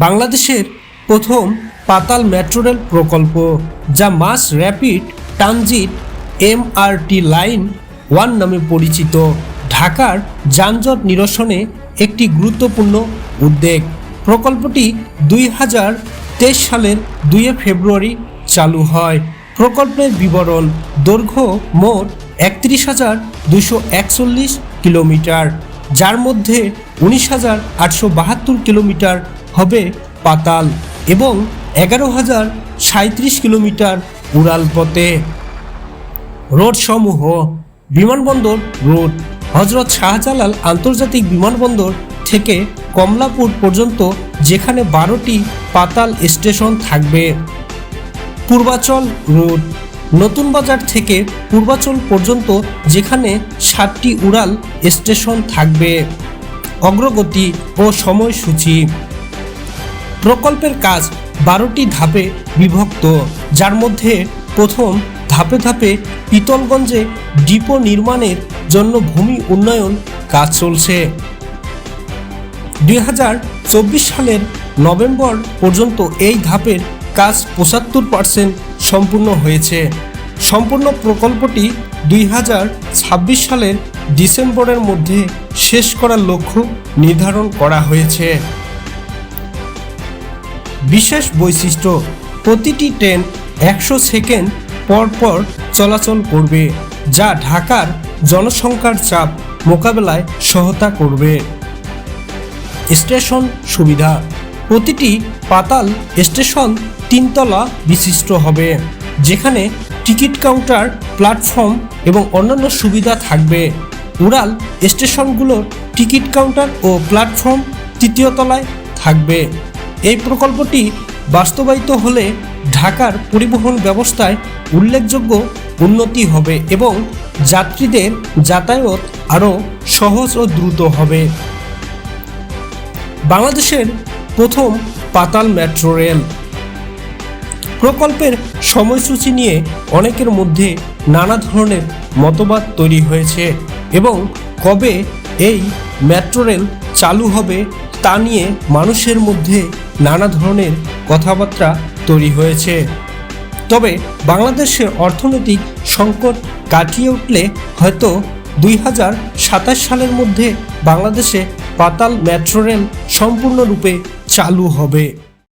বাংলাদেশের প্রথম পাতাল মেট্রো রেল প্রকল্প, যা mass rapid transit MRT line one নামে পরিচিত। ঢাকার যানজট নিরসনে একটি গুরুত্বপূর্ণ উদ্যোগ। প্রকল্পটি দুই হাজার তেইশ সালের দুই ফেব্রুয়ারি চালু হয়। প্রকল্পের বিবরণ, দৈর্ঘ্য মোট একত্রিশ হাজার দুশো একচল্লিশ কিলোমিটার, যার মধ্যে উনিশ হাজার আটশো বাহাত্তর কিলোমিটার পাতাল এবং এগারো হাজার সাঁত্রিশ কিলোমিটার উড়াল পথে। রোডসমূহ বিমানবন্দর রোড। হজরত শাহজালাল আন্তর্জাতিক বিমানবন্দর থেকে কমলাপুর পর্যন্ত যেখানে বারোটি পাতাল স্টেশন থাকবে। পূর্বাচল রোড। নতুন বাজার থেকে পূর্বাচল পর্যন্ত যেখানে সাতটি উড়াল স্টেশন থাকবে। অগ্রগতি ও সময়সূচি। প্রকল্পের কাজ বারোটি ধাপে বিভক্ত, যার মধ্যে প্রথম ধাপে ধাপে পিতলগঞ্জে ডিপো নির্মাণের জন্য ভূমি উন্নয়ন কাজ চলছে। দুই হাজার চব্বিশ সালের নভেম্বর পর্যন্ত এই ধাপের কাজ পঁচাত্তর পার্সেন্ট সম্পূর্ণ হয়েছে। সম্পূর্ণ প্রকল্পটি দুই হাজার ছাব্বিশ সালের ডিসেম্বরের মধ্যে শেষ করার লক্ষ্য নির্ধারণ করা হয়েছে। বিশেষ বৈশিষ্ট্য, প্রতিটি ট্রেন একশো সেকেন্ড পর পর চলাচল করবে, যা ঢাকার জনসংখ্যার চাপ মোকাবেলায় সহায়তা করবে। স্টেশন সুবিধা, প্রতিটি পাতাল স্টেশন তিনতলা বিশিষ্ট হবে, যেখানে টিকিট কাউন্টার, প্ল্যাটফর্ম এবং অন্যান্য সুবিধা থাকবে। উড়াল স্টেশনগুলোর টিকিট কাউন্টার ও প্ল্যাটফর্ম তৃতীয় তলায় থাকবে। এই প্রকল্পটি বাস্তবায়িত হলে ঢাকার পরিবহন ব্যবস্থায় উল্লেখযোগ্য উন্নতি হবে এবং যাত্রীদের যাতায়াত আরও সহজ ও দ্রুত হবে। বাংলাদেশের প্রথম পাতাল মেট্রো রেল। প্রকল্পের সময়সূচি নিয়ে অনেকের মধ্যে নানা ধরনের মতবাদ তৈরি হয়েছে এবং কবে এই মেট্রো রেল চালু হবে তা নিয়ে মানুষের মধ্যে নানা ধরনের কথাবার্তা তৈরি হয়েছে। তবে বাংলাদেশের অর্থনৈতিক সংকট কাটিয়ে উঠলে হয়তো দুই হাজার সাতাশ সালের মধ্যে বাংলাদেশে পাতাল মেট্রো রেল সম্পূর্ণরূপে চালু হবে।